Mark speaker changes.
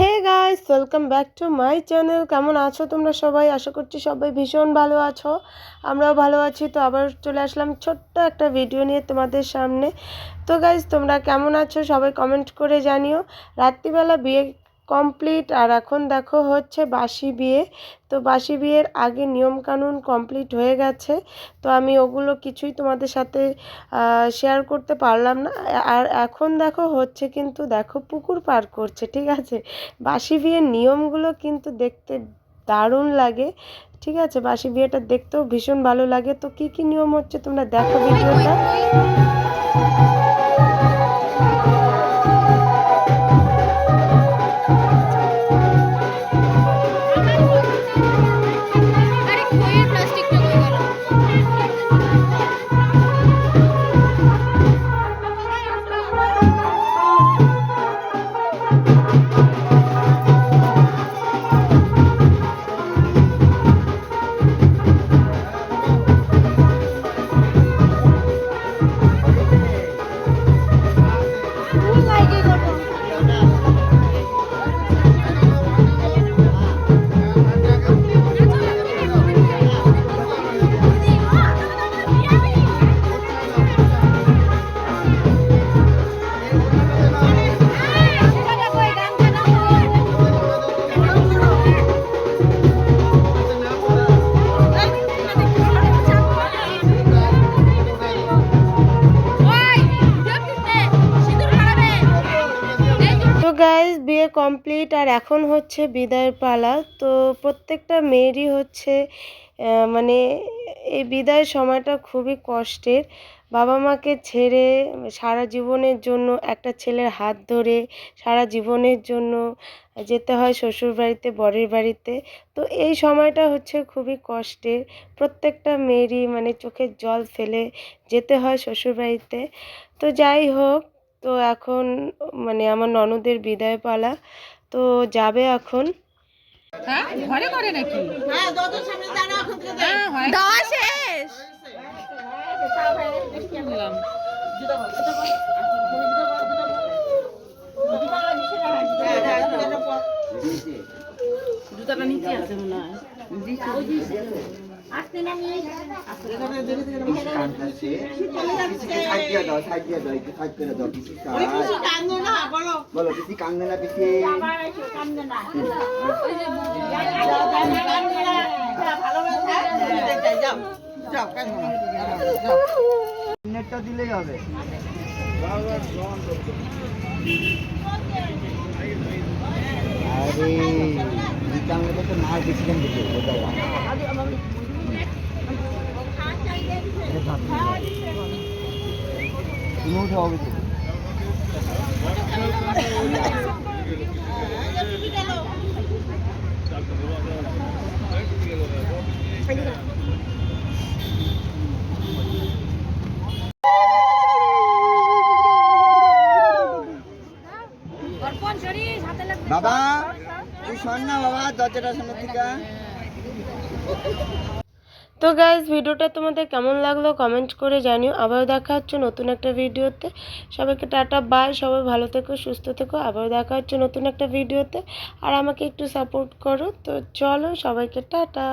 Speaker 1: Hey guys welcome back to my channel কেমন আছো তোমরা সবাই? আশা করছি সবাই ভীষণ ভালো আছো। আমরাও ভালো আছি। তো আবার চলে আসলাম ছোট্ট একটা ভিডিও নিয়ে তোমাদের সামনে। তো গাইজ তোমরা কেমন আছো? সবাই কমেন্ট করে জানিও। রাত্রিবেলা বিয়ে কমপ্লিট আর এখন দেখো হচ্ছে বাসি বিয়ে। তো বাসি বিয়ের আগে নিয়মকানুন কমপ্লিট হয়ে গেছে। তো আমি ওগুলো কিছুই তোমাদের সাথে শেয়ার করতে পারলাম না। আর এখন দেখো হচ্ছে কিন্তু দেখো পুকুর পার করছে, ঠিক আছে? বাসি বিয়ের নিয়মগুলো কিন্তু দেখতে দারুণ লাগে, ঠিক আছে? বাসি বিয়েটা দেখতেও ভীষণ ভালো লাগে। তো কি কি নিয়ম হচ্ছে তোমরা দেখো ভিডিওটা। গাইজ বিয়ে কমপ্লিট আর এখন হচ্ছে বিদায়ের পালা। তো প্রত্যেকটা মেয়েরই হচ্ছে মানে এই বিদায়ের সময়টা খুবই কষ্টের। বাবা মাকে ছেড়ে সারা জীবনের জন্য একটা ছেলের হাত ধরে সারা জীবনের জন্য যেতে হয় শ্বশুর বাড়িতে, বরের বাড়িতে। তো এই সময়টা হচ্ছে খুবই কষ্টের। প্রত্যেকটা মেয়েরই মানে চোখের জল ফেলে যেতে হয় শ্বশুর বাড়িতে। তো যাই হোক তো এখন মানে আমার ননদের বিদায় পালা। তো যাবে এখন।
Speaker 2: হ্যাঁ? ঘরে করে নাকি? হ্যাঁ হয়
Speaker 3: শেষ?
Speaker 2: জুতাটা নিচে আছে মনে হয়।
Speaker 4: বলো। পিসি কান্দে না পিসি নেটটা দিলেই হবে। আরে কান্দে তো মার বেশি দিতে তুমি উঠে হবে। বাবা তুই শোন না বাবা দরজাটা শোনো থেকে
Speaker 1: তো গাইজ ভিডিওটা তোমাদের কেমন লাগল কমেন্ট করে জানিও। আবারও দেখা হচ্ছে নতুন একটা ভিডিওতে। সবাইকে টাটা বাই সবাই ভালো থেকো, সুস্থ থেকো। আবারও দেখা হচ্ছে নতুন একটা ভিডিওতে। আর আমাকে একটু সাপোর্ট করো। তো চলো সবাইকে টাটা।